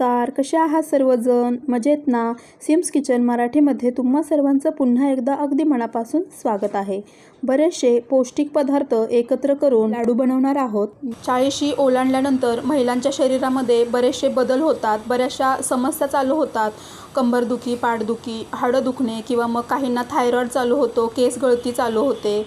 नमस्कार कसे आहात सर्वजण? मजेत ना? सिम्स किचन मराठीमध्ये तुम्हा सर्वांचं पुन्हा एकदा अगदी मनापासून स्वागत आहे. बरेचसे पौष्टिक पदार्थ एकत्र करून लाडू बनवणार आहोत. चाळीशी ओलांडल्यानंतर महिलांच्या शरीरामध्ये बरेचसे बदल होतात बऱ्याचशा समस्या चालू होतात. कंबरदुखी पाठदुखी हाडं दुखणे किंवा मग काहींना थायरॉईड चालू होतो केस गळती चालू होते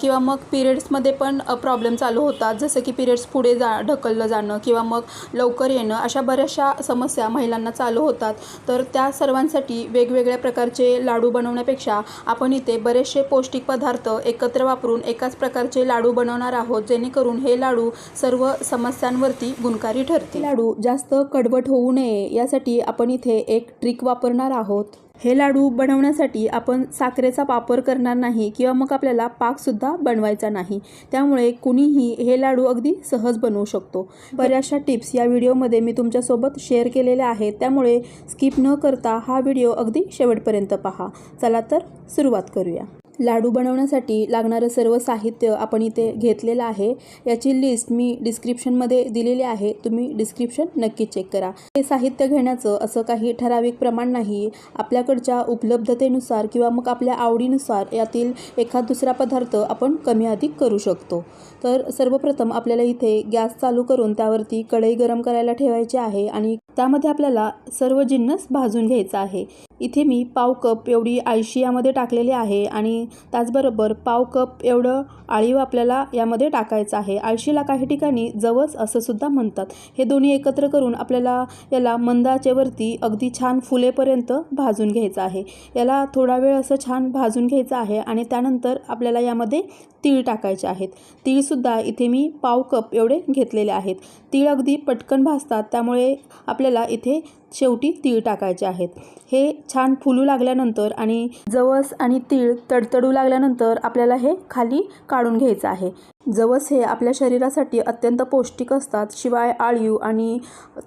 किंवा मग पिरियड्समध्ये पण प्रॉब्लेम चालू होतात. जसं की पिरियड्स पुढे जा ढकललं जाणं किंवा मग लवकर येणं अशा बऱ्याचशा समस्या महिलांना चालू होतात. तर त्या सर्वांसाठी वेगवेगळ्या प्रकारचे लाडू बनवण्यापेक्षा आपण इथे बरेचसे पौष्टिक पदार्थ एकत्र वापरून एकाच प्रकारचे लाडू बनवणार आहोत जेणेकरून हे लाडू सर्व समस्यांवरती गुणकारी ठरतील. लाडू जास्त कडवट होऊ नये यासाठी आपण इथे एक ट्रिक वापरणार आहोत. हे लाडू बनवण्यासाठी आपण साखरेचा वापर करणार नाही किंवा मग आपल्याला पाकसुद्धा बनवायचा नाही. त्यामुळे कुणीही हे लाडू अगदी सहज बनवू शकतो. बऱ्याचशा टिप्स या व्हिडिओमध्ये मी तुमच्यासोबत शेअर केलेल्या आहेत. त्यामुळे स्किप न करता हा व्हिडिओ अगदी शेवटपर्यंत पहा. चला तर सुरुवात करूया. लाडू बनवण्यासाठी लागणारं सर्व साहित्य आपण इथे घेतलेलं आहे. याची लिस्ट मी डिस्क्रिप्शनमध्ये दिलेली आहे. तुम्ही डिस्क्रिप्शन नक्की चेक करा. हे साहित्य घेण्याचं असं काही ठराविक प्रमाण नाही. आपल्याकडच्या उपलब्धतेनुसार किंवा मग आपल्या आवडीनुसार यातील एखाद दुसरा पदार्थ आपण कमी अधिक करू शकतो. तर सर्वप्रथम आपल्याला इथे गॅस चालू करून त्यावरती कढई गरम करायला ठेवायची आहे आणि त्यामध्ये आपल्याला सर्व जिन्नस भाजून घ्यायचा आहे. इथे मी पाव कप एवढी आळशी यामध्ये टाकलेली आहे आणि त्याचबरोबर पाव कप एवढं आळीव आपल्याला यामध्ये टाकायचं आहे. आळशीला काही ठिकाणी जवस असं सुद्धा म्हणतात. हे दोन्ही एकत्र करून आपल्याला याला मंदाचेवरती अगदी छान फुलेपर्यंत भाजून घ्यायचं आहे. याला थोडा वेळ असं छान भाजून घ्यायचं आहे आणि त्यानंतर आपल्याला यामध्ये तीळ टाकायचे आहेत. तीळसुद्धा इथे मी पाव कप एवढे घेतलेले आहेत. तीळ अगदी पटकन भाजतात त्यामुळे आपल्याला इथे शेवटी तीळ टाकायचे आहेत. हे छान फुलू लागल्यानंतर आणि जवस आणि तीळ तडतडू लागल्यानंतर आपल्याला हे खाली काढून घ्यायचं आहे. जवस हे आपल्या शरीरासाठी अत्यंत पौष्टिक असतात शिवाय आळीव आणि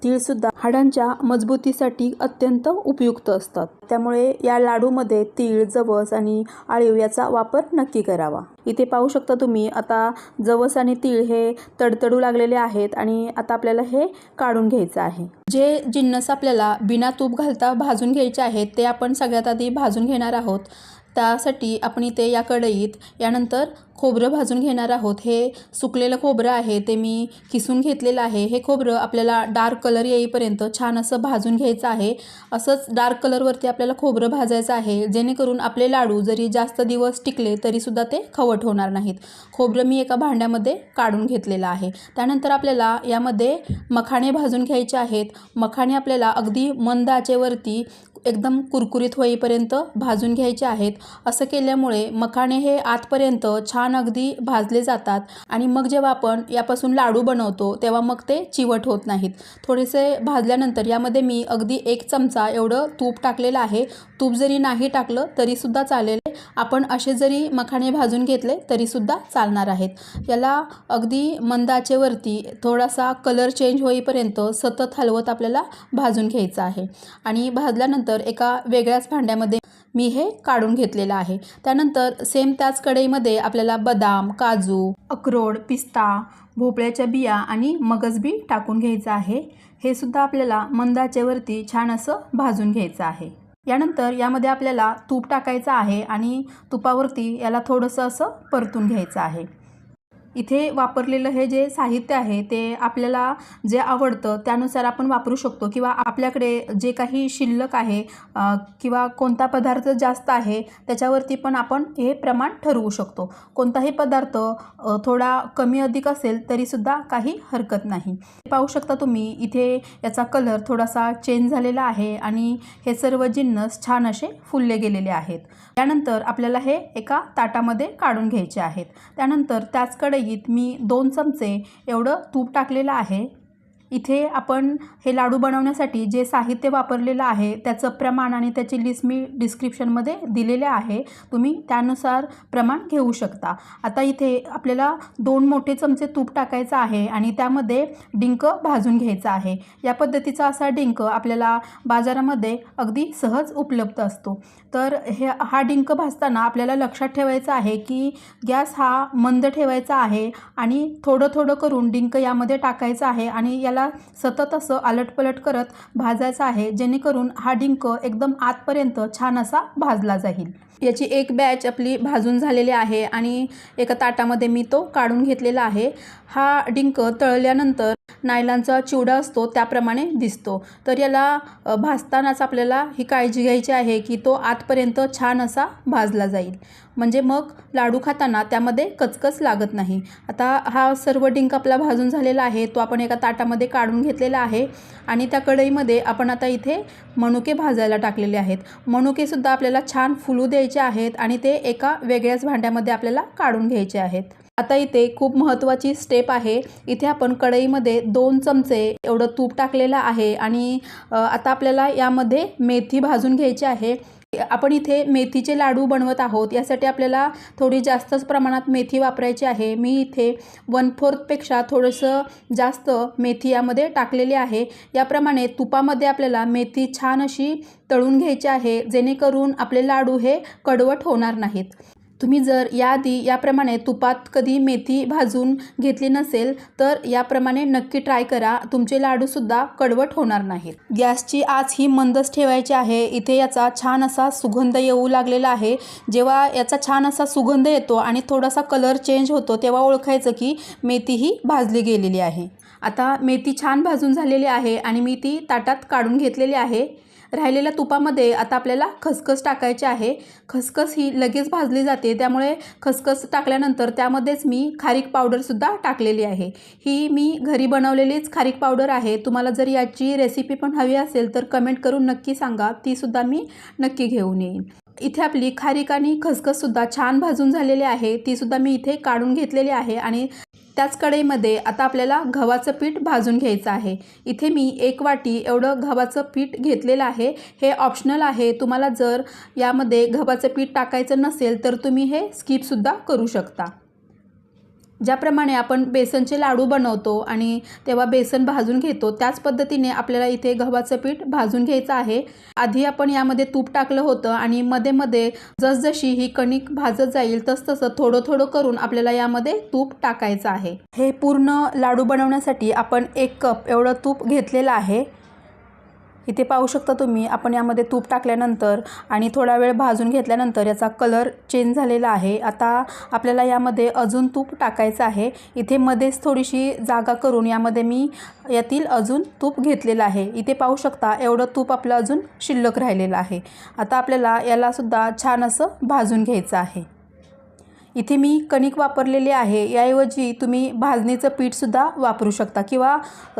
तीळसुद्धा हाडांच्या मजबूतीसाठी अत्यंत उपयुक्त असतात. त्यामुळे या लाडूमध्ये तीळ जवस आणि आळीव याचा वापर नक्की करावा. इथे पाहू शकता तुम्ही आता जवस आणि तीळ हे तडतडू लागलेले आहेत आणि आता आपल्याला हे काढून घ्यायचं आहे. जे जिन्नस आपल्याला बिना तूप घालता भाजून घ्यायचे आहेत ते आपण सगळ्यात आधी भाजून घेणार आहोत. त्यासाठी आपण इथे या कढईत यानंतर खोबरं भाजून घेणार आहोत. हे सुकलेलं खोबरं आहे ते मी किसून घेतलेलं आहे. हे खोबरं आपल्याला डार्क कलर येईपर्यंत छान असं भाजून घ्यायचं आहे. असंच डार्क कलरवरती आपल्याला खोबरं भाजायचं आहे. जेणेकरून आपले लाडू जरी जास्त दिवस टिकले तरीसुद्धा ते खवट होणार नाहीत. खोबरं मी एका भांड्यामध्ये काढून घेतलेलं आहे. त्यानंतर आपल्याला यामध्ये मखाणे भाजून घ्यायचे आहेत. मखाणे आपल्याला अगदी मंद आचेवरती एकदम कुरकुरीत होईपर्यंत भाजून घ्यायचे आहेत. असं केल्यामुळे मखाणे हे आतपर्यंत छान अगदी भाजले जातात आणि मग जेव्हा आपण यापासून लाडू बनवतो तेव्हा मग ते चिवट होत नाहीत. थोडेसे भाजल्यानंतर यामध्ये मी अगदी एक चमचा एवढं तूप टाकलेलं आहे. तूप जरी नाही टाकलं तरीसुद्धा चालेल. आपण असे जरी मखाणे भाजून घेतले तरीसुद्धा चालणार आहेत. याला अगदी मंद आचेवरती थोडासा कलर चेंज होईपर्यंत सतत हलवत आपल्याला भाजून घ्यायचं आहे. आणि भाजल्यानंतर एका वेगळ्याच भांड्यामध्ये मी हे काढून घेतलेलं आहे. त्यानंतर सेम त्याच कढईमध्ये आपल्याला बदाम काजू अक्रोड पिस्ता भोपळ्याच्या बिया आणि मगज बी टाकून घ्यायचं आहे. हे सुद्धा आपल्याला मंदाचेवरती छान असं भाजून घ्यायचं आहे. यानंतर यामध्ये आपल्याला तूप टाकायचं आहे आणि तुपावरती याला थोडंसं असं परतून घ्यायचं आहे. इथे वापरलेलं हे जे साहित्य आहे ते आपल्याला जे आवडतं त्यानुसार आपण वापरू शकतो. किंवा आपल्याकडे जे काही शिल्लक आहे किंवा कोणता पदार्थ जास्त आहे त्याच्यावरती पण आपण हे प्रमाण ठरवू शकतो. कोणताही पदार्थ थोडा कमी अधिक असेल तरीसुद्धा काही हरकत नाही. पाहू शकता तुम्ही इथे याचा कलर थोडासा चेंज झालेला आहे आणि हे सर्व जिन्नस छान असे फुलले गेलेले आहेत. त्यानंतर आपल्याला हे एका ताटामध्ये काढून घ्यायचे आहेत. त्यानंतर त्याच कढईत मी दोन चमचे एवढं तूप टाकलेलं आहे. इथे आपण हे लाडू बनवण्यासाठी जे साहित्य वापरलेलं आहे त्याचं प्रमाण आणि त्याची लिस्ट मी डिस्क्रिप्शनमध्ये दिलेले आहे. तुम्ही त्यानुसार प्रमाण घेऊ शकता. आता इथे आपल्याला दोन मोठे चमचे तूप टाकायचं आहे आणि त्यामध्ये डिंक भाजून घ्यायचा आहे. या पद्धतीचा असा डिंक आपल्याला बाजारामध्ये अगदी सहज उपलब्ध असतो. तर हे हा डिंक भाजताना आपल्याला लक्षात ठेवायचं आहे की गॅस हा मंद ठेवायचा आहे आणि थोडं थोडं करून डिंक यामध्ये टाकायचं आहे आणि याला आपल्याला सतत असं आलटपलट करत भाजायचं आहे जेणेकरून हा डिंक एकदम आतपर्यंत छान असा भाजला जाईल. याची एक बॅच आपली भाजून झालेली आहे आणि एका ताटामध्ये मी तो काढून घेतलेला आहे. हा डिंक तळल्यानंतर नायलांचा चिवडा असतो त्याप्रमाणे दिसतो. तर याला भाजतानाच आपल्याला ही काळजी घ्यायची आहे की तो आतपर्यंत छान असा भाजला जाईल. म्हणजे मग लाडू खाताना त्यामध्ये कचकच लागत नाही. आता हा सर्व डिंक आपला भाजून झालेला आहे तो आपण एका ताटामध्ये काढून घेतलेला आहे आणि त्या कढईमध्ये आपण आता इथे मनुके भाजायला टाकलेले आहेत. मनुकेसुद्धा आपल्याला छान फुलू द्यायचे आहेत आणि ते एका वेगळ्याच भांड्यामध्ये आपल्याला काढून घ्यायचे आहेत. आता इथे खूप महत्त्वाची स्टेप आहे. इथे आपण कढईमध्ये दोन चमचे एवढं तूप टाकलेलं आहे आणि आता आपल्याला यामध्ये मेथी भाजून घ्यायची आहे. आपण इथे मेथीचे लाडू बनवत आहोत. यासाठी आपल्याला थोडी जास्तच प्रमाणात मेथी वापरायची आहे. मी इथे वन फोर्थपेक्षा थोडंसं जास्त मेथी यामध्ये टाकलेली आहे. याप्रमाणे तुपामध्ये आपल्याला मेथी छान अशी तळून घ्यायची आहे जेणेकरून आपले लाडू हे कडवट होणार नाहीत. तुम्ही जर याआधी याप्रमाणे तुपात कधी मेथी भाजून घेतली नसेल तर याप्रमाणे नक्की ट्राय करा. तुमचे लाडूसुद्धा कडवट होणार नाहीत. गॅसची आच ही मंदच ठेवायची आहे. इथे याचा छान असा सुगंध येऊ लागलेला आहे. जेव्हा याचा छान असा सुगंध येतो आणि थोडासा कलर चेंज होतो तेव्हा ओळखायचं की मेथी ही भाजली गेलेली आहे. आता मेथी छान भाजून झालेली आहे आणि मी ती ताटात काढून घेतलेली आहे. राहिलेल्या तुपामध्ये आता आपल्याला खसखस टाकायची आहे. खसखस ही लगेच भाजली जाते. त्यामुळे खसखस टाकल्यानंतर त्यामध्येच मी खारीक पावडरसुद्धा टाकलेली आहे. ही मी घरी बनवलेलीच खारीक पावडर आहे. तुम्हाला जर याची रेसिपी पण हवी असेल तर कमेंट करून नक्की सांगा. तीसुद्धा मी नक्की घेऊन येईन. इथे आपली खारीक आणि खसखससुद्धा छान भाजून झालेली आहे. तीसुद्धा मी इथे काढून घेतलेली आहे आणि त्याच कढईमध्ये आता आपल्याला गव्हाचं पीठ भाजून घ्यायचं आहे. इथे मी एक वाटी एवढं गव्हाचं पीठ घेतलेलं आहे. हे ऑप्शनल आहे. तुम्हाला जर यामध्ये गव्हाचं पीठ टाकायचं नसेल तर तुम्ही हे स्किपसुद्धा करू शकता. ज्याप्रमाणे आपण बेसनचे लाडू बनवतो आणि तेव्हा बेसन भाजून घेतो त्याच पद्धतीने आपल्याला इथे गव्हाचं पीठ भाजून घ्यायचं आहे. आधी आपण यामध्ये तूप टाकलं होतं आणि मध्ये मध्ये जसजशी ही कणिक भाजत जाईल तसतसं थोडं थोडं करून आपल्याला यामध्ये तूप टाकायचं आहे. हे पूर्ण लाडू बनवण्यासाठी आपण एक कप एवढं तूप घेतलेलं आहे. इथे पाहू शकता तुम्ही आपण यामध्ये तूप टाकल्यानंतर आणि थोडा वेळ भाजून घेतल्यानंतर याचा कलर चेंज झालेला आहे. आता आपल्याला यामध्ये अजून तूप टाकायचं आहे. इथे मध्येच थोडीशी जागा करून यामध्ये मी यातील अजून तूप घेतलेलं आहे. इथे पाहू शकता एवढं तूप आपलं अजून शिल्लक राहिलेलं आहे. आता आपल्याला यालासुद्धा छान असं भाजून घ्यायचं आहे. इथे मी कणिक वापरलेले आहे. याऐवजी तुम्ही भाजणीचं पीठसुद्धा वापरू शकता किंवा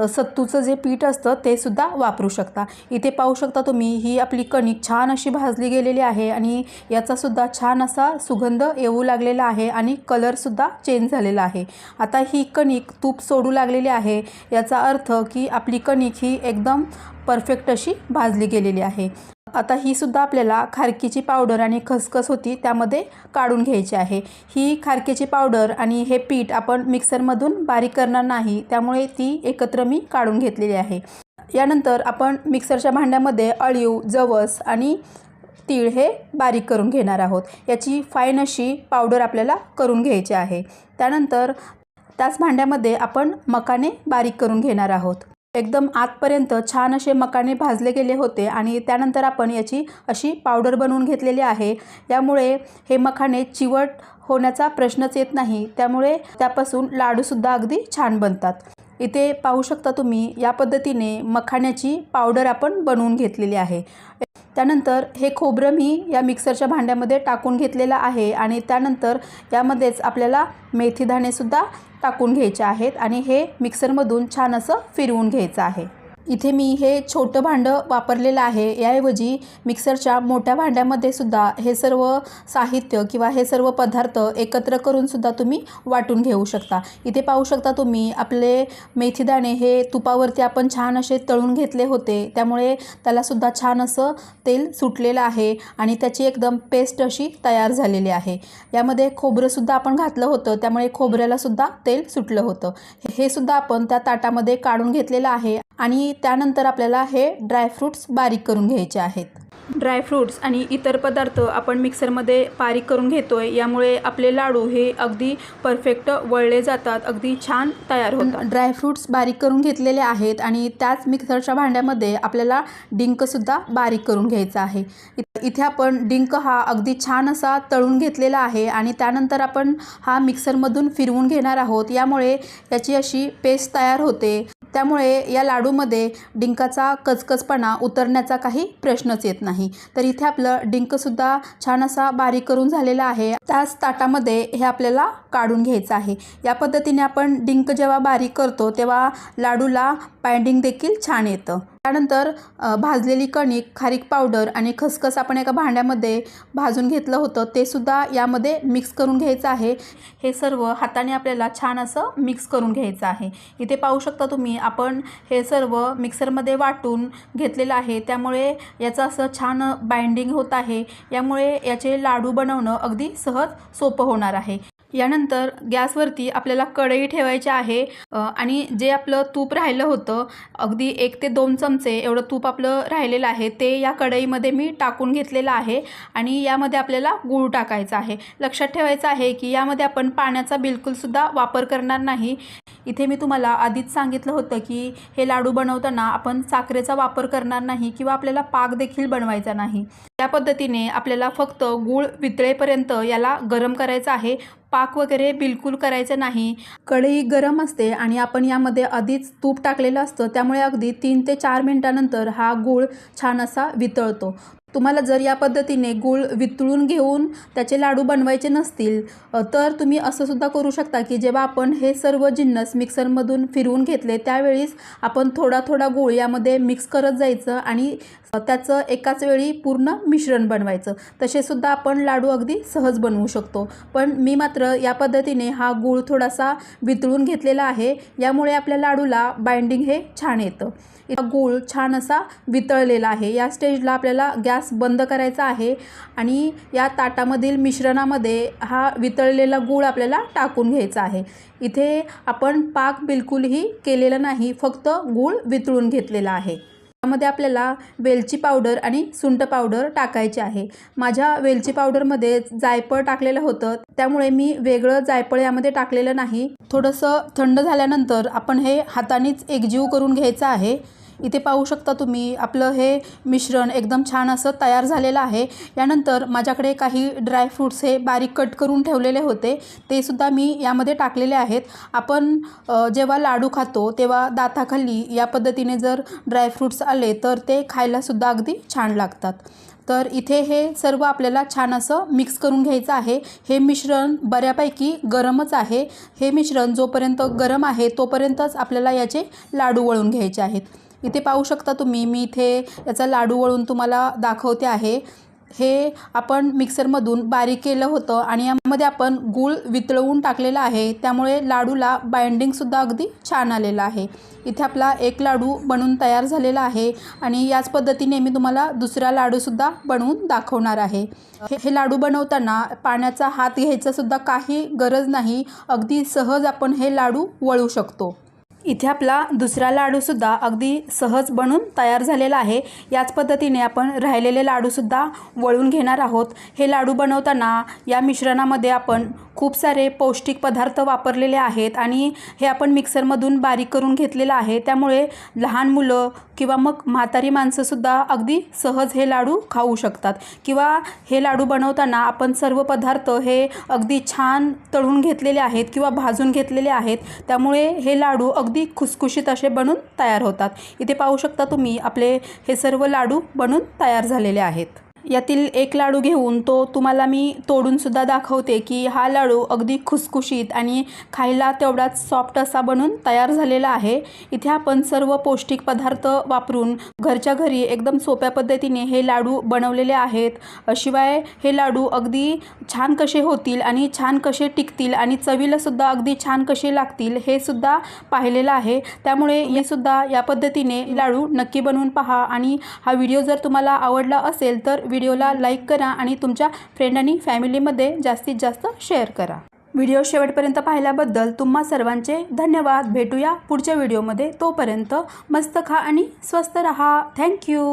सत्तूचं जे पीठ असतं ते सुद्धा वापरू शकता. इथे पाहू शकता तुम्ही ही आपली कणिक छान अशी भाजली गेलेली आहे आणि याचासुद्धा छान असा सुगंध येऊ लागलेला आहे आणि कलरसुद्धा चेंज झालेला आहे. आता ही कणिक तूप सोडू लागलेली आहे. याचा अर्थ की आपली कणिक ही एकदम परफेक्ट अशी भाजली गेलेली आहे. आता ही सुद्धा आपल्याला खारकीची पावडर आणि खसखस होती त्यामध्ये काढून घ्यायची आहे. ही खारकेची पावडर आणि हे पीठ आपण मिक्सरमधून बारीक करणार नाही त्यामुळे ती एकत्र मी काढून घेतलेली आहे. यानंतर आपण मिक्सरच्या भांड्यामध्ये अळीव जवस आणि तीळ हे बारीक करून घेणार आहोत. याची फाईन अशी पावडर आपल्याला करून घ्यायची आहे. त्यानंतर त्याच भांड्यामध्ये आपण मकाने बारीक करून घेणार आहोत. एकदम आतपर्यंत छान असे मकाने भाजले गेले होते आणि त्यानंतर आपण याची अशी पावडर बनवून घेतलेली आहे. यामुळे हे मखाणे चिवट होण्याचा प्रश्नच येत नाही. त्यामुळे त्यापासून लाडूसुद्धा अगदी छान बनतात. इथे पाहू शकता तुम्ही या पद्धतीने मखाण्याची पावडर आपण बनवून घेतलेली आहे. त्यानंतर हे खोबरं मी या मिक्सरच्या भांड्यामध्ये टाकून घेतलेलं आहे आणि त्यानंतर यामध्येच आपल्याला मेथीदाणेसुद्धा टाकून घ्यायचे आहेत आणि हे मिक्सरमधून छान असं फिरवून घ्यायचं आहे. इथे मी हे छोटं भांडं वापरलेलं आहे. याऐवजी मिक्सरच्या मोठ्या भांड्यामध्ये सुद्धा हे सर्व साहित्य किंवा हे सर्व पदार्थ एकत्र करून सुद्धा तुम्ही वाटून घेऊ शकता. इथे पाहू शकता तुम्ही आपले मेथीदाणे हे तुपावरती आपण छान असे तळून घेतले होते. त्यामुळे त्यालासुद्धा छान असं तेल सुटलेलं आहे आणि त्याची एकदम पेस्ट अशी तयार झालेली आहे. यामध्ये खोबरंसुद्धा आपण घातलं होतं. त्यामुळे खोबऱ्यालासुद्धा तेल सुटलं होतं. हे सुद्धा आपण त्या ताटामध्ये काढून घेतलेलं आहे. आणि त्यानंतर आपल्याला हे ड्रायफ्रूट्स बारीक करून घ्यायचे आहेत. ड्रायफ्रूट्स आणि इतर पदार्थ आपण मिक्सरमध्ये बारीक करून घेतो आहे यामुळे आपले लाडू हे अगदी परफेक्ट वळले जातात अगदी छान तयार होतात. ड्रायफ्रूट्स बारीक करून घेतलेले आहेत आणि त्याच मिक्सरच्या भांड्यामध्ये आपल्याला डिंकसुद्धा बारीक करून घ्यायचा आहे. इथे आपण डिंक हा अगदी छान असा तळून घेतलेला आहे आणि त्यानंतर आपण हा मिक्सरमधून फिरवून घेणार आहोत. यामुळे याची अशी पेस्ट तयार होते. त्यामुळे या लाडूमध्ये डिंकाचा कचकचपणा उतरण्याचा काही प्रश्नच येत नाही. तर इथे आपलं डिंकसुद्धा छान असा बारीक करून झालेला आहे. त्याच ताटामध्ये हे आपल्याला काढून घ्यायचं आहे. या पद्धतीने आपण डिंक जेव्हा बारीक करतो तेव्हा लाडूला पायंडिंग देखील छान येतं. त्यानंतर भाजलेली कणिक खारीक पावडर आणि खसखस आपण एका भांड्यामध्ये भाजून घेतलं होतं. ते सुद्धा यामध्ये मिक्स करून घ्यायचं आहे. हे सर्व हाताने आपल्याला छान असं मिक्स करून घ्यायचं आहे. इथे पाहू शकता तुम्ही आपण हे सर्व मिक्सरमध्ये वाटून घेतलेलं आहे. त्यामुळे याचं असं छान बाइंडिंग होत आहे. यामुळे याचे लाडू बनवणं अगदी सहज सोपं होणार आहे. यानंतर गॅसवरती आपल्याला कढई ठेवायची आहे. आणि जे आपलं तूप राहिलं होतं अगदी एक ते दोन चमचे एवढं तूप आपलं राहिलेलं आहे ते या कढईमध्ये मी टाकून घेतलेलं आहे आणि यामध्ये आपल्याला गूळ टाकायचा आहे. लक्षात ठेवायचं आहे की यामध्ये आपण पाण्याचा बिलकुलसुद्धा वापर करणार नाही. इथे मी तुम्हाला आधीच सांगितलं होतं की हे लाडू बनवताना आपण साखरेचा वापर करणार नाही किंवा आपल्याला पाक देखील बनवायचा नाही. त्या पद्धतीने आपल्याला फक्त गूळ वितळेपर्यंत याला गरम करायचं आहे. पाक वगैरे बिलकुल करायचं नाही. कढई गरम असते आणि आपण यामध्ये आधीच तूप टाकलेलं असतं. त्यामुळे अगदी तीन ते चार मिनटानंतर हा गूळ छान असा वितळतो. तुम्हाला जर या पद्धतीने गूळ वितळून घेऊन त्याचे लाडू बनवायचे नसतील तर तुम्ही असं सुद्धा करू शकता की जेव्हा आपण हे सर्व जिन्नस मिक्सरमधून फिरवून घेतले त्यावेळीस आपण थोडा थोडा गूळ यामध्ये मिक्स करत जायचं आणि त्याचं एकाच वेळी पूर्ण मिश्रण बनवायचं. तसे सुद्धा आपण लाडू अगदी सहज बनवू शकतो. पण मी मात्र या पद्धतीने हा गूळ थोडासा वितळून घेतलेला आहे. यामुळे आपल्या लाडूला बाइंडिंग हे छान येतं. इथं गूळ छान असा वितळलेला आहे. या स्टेजला आपल्याला गॅस बंद करायचा आहे आणि या ताटामधील मिश्रणामध्ये हा वितळलेला गूळ आपल्याला टाकून घ्यायचा आहे. इथे आपण पाक बिलकुलही केलेला नाही फक्त गूळ वितळून घेतलेला आहे. त्यामध्ये आपल्याला वेलची पावडर आणि सुंट पावडर टाकायची आहे. माझ्या वेलची पावडरमध्ये जायफळ टाकलेलं होतं त्यामुळे मी वेगळं जायफळ यामध्ये टाकलेलं नाही. थोडंसं थंड झाल्यानंतर आपण हे हातानेच एकजीव करून घ्यायचं आहे. इथे पाहू शकता तुम्ही आपलं हे मिश्रण एकदम छान असं तयार झालेलं आहे. यानंतर माझ्याकडे काही ड्रायफ्रूट्स हे बारीक कट करून ठेवलेले होते. ते सुद्धा मी यामध्ये टाकलेले आहेत. आपण जेव्हा लाडू खातो तेव्हा दाताखाली या पद्धतीने जर ड्रायफ्रूट्स आले तर ते खायलासुद्धा अगदी छान लागतात. तर इथे हे सर्व आपल्याला छान असं मिक्स करून घ्यायचं आहे. हे मिश्रण बऱ्यापैकी गरमच आहे. हे मिश्रण जोपर्यंत गरम आहे तोपर्यंतच आपल्याला याचे लाडू वळून घ्यायचे आहेत. इथे पाहू शकता तुम्ही मी इथे याचा लाडू वळून तुम्हाला दाखवते आहे. हे आपण मिक्सरमधून बारीक केलं होतं आणि यामध्ये आपण गूळ वितळवून टाकलेला आहे. त्यामुळे लाडूला बाइंडिंगसुद्धा अगदी छान आलेलं आहे. इथे आपला एक लाडू बनवून तयार झालेला आहे आणि याच पद्धतीने मी तुम्हाला दुसरा लाडूसुद्धा बनवून दाखवणार आहे. हे हे लाडू बनवताना पाण्याचा हात घ्यायचासुद्धा काही गरज नाही. अगदी सहज आपण हे लाडू वळू शकतो. इथे आपला दुसरा लाडूसुद्धा अगदी सहज बनून तयार झालेला आहे. याच पद्धतीने आपण राहिलेले लाडूसुद्धा वळून घेणार आहोत. हे लाडू बनवताना या मिश्रणामध्ये आपण खूप सारे पौष्टिक पदार्थ वापरलेले आहेत आणि हे आपण मिक्सरमधून बारीक करून घेतलेलं आहे. त्यामुळे लहान मुलं किंवा मग म्हातारी माणसंसुद्धा अगदी सहज हे लाडू खाऊ शकतात. किंवा हे लाडू बनवताना आपण सर्व पदार्थ हे अगदी छान तळून घेतलेले आहेत किंवा भाजून घेतलेले आहेत. त्यामुळे हे लाडू अगदी खुसखुशीत असे बनून तयार होतात. इथे पाहू शकता तुम्ही आपले हे सर्व लाडू बनून तयार झालेले आहेत. यातील एक लाडू घेऊन तो तुम्हाला मी तोडूनसुद्धा दाखवते की हा लाडू अगदी खुसखुशीत आणि खायला तेवढाच सॉफ्ट असा बनून तयार झालेला आहे. इथे आपण सर्व पौष्टिक पदार्थ वापरून घरच्या घरी एकदम सोप्या पद्धतीने हे लाडू बनवलेले आहेत. शिवाय हे लाडू अगदी छान कसे होतील आणि छान कसे टिकतील आणि चवीलासुद्धा अगदी छान कसे लागतील हे सुद्धा पाहिलेलं आहे. त्यामुळे हे सुद्धा या पद्धतीने लाडू नक्की बनवून पहा आणि हा व्हिडिओ जर तुम्हाला आवडला असेल तर व्हिडिओला लाईक करा आणि तुमच्या फ्रेंड आणि फॅमिलीमध्ये जास्तीत जास्त शेअर करा. व्हिडिओ शेवटपर्यंत पाहिल्याबद्दल तुम्हा सर्वांचे धन्यवाद. भेटूया पुढच्या व्हिडिओमध्ये. तोपर्यंत मस्त खा आणि स्वस्त रहा. थँक्यू